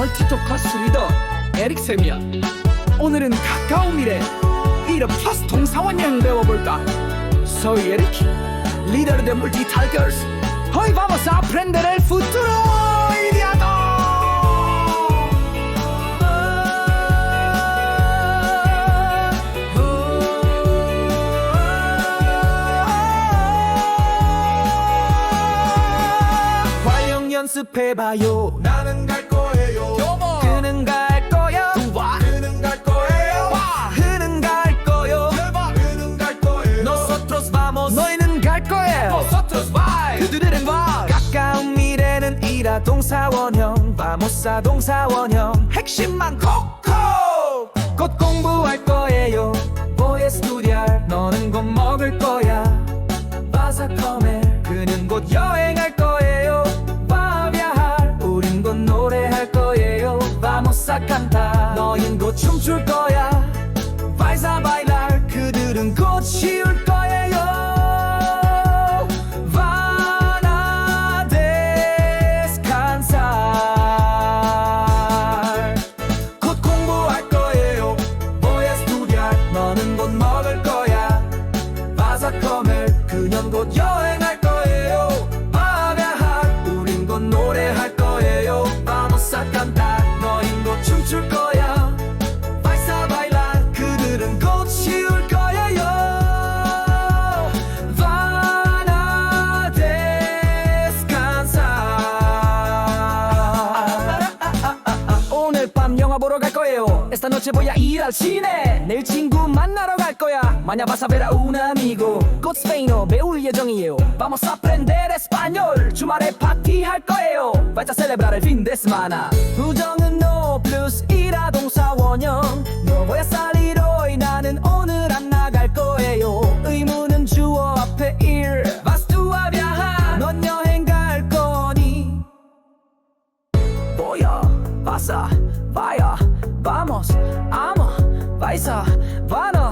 멀티토커스 리더 에릭쌤이야 오늘은 가까운 미래 이름 플러스 동사원 여행 배워볼까 Soy Eric, líder de Multitalkers Hoy vamos a aprender el futuro inmediato 활용 연습해봐요 나는 갈 거예요. 그는 갈 거야 그는 갈 거예요. 그는 갈 거요. 그는 갈 거예요. Nosotros vamos. 너희는 갈 거예요. Nosotros. 그들은 와. 가까운 미래는 이라 동사원형. 바모사 동사원형. 핵심만 콕콕. 곧 공부할 거예요. Voy a estudiar 너는 곧 먹을 거야. Vas a comer 그는 곧 여행할 거예 Cantar 너흰 곧 춤출 거야 a bailar 그들은 곧 쉬울 거예요 a descansar 곧 공부할 보러 갈 거예요 Esta noche voy a ir al cine 내일 친구 만나러 갈 거야 Mañana vas a ver a un amigo 곧 스페인어 배울 예정이에요 Vamos a aprender español 주말에 파티할 거예요 Vais a celebrar el fin de semana 우정은 no plus 이라 동사 원형 No voy a salir hoy 나는 오늘 안 나갈 거예요 의무는 주어 앞에 일 Vas tú a viajar 넌 여행 갈 거니 Voy a, pasa, vaya, amo, amor, vai só, vá no.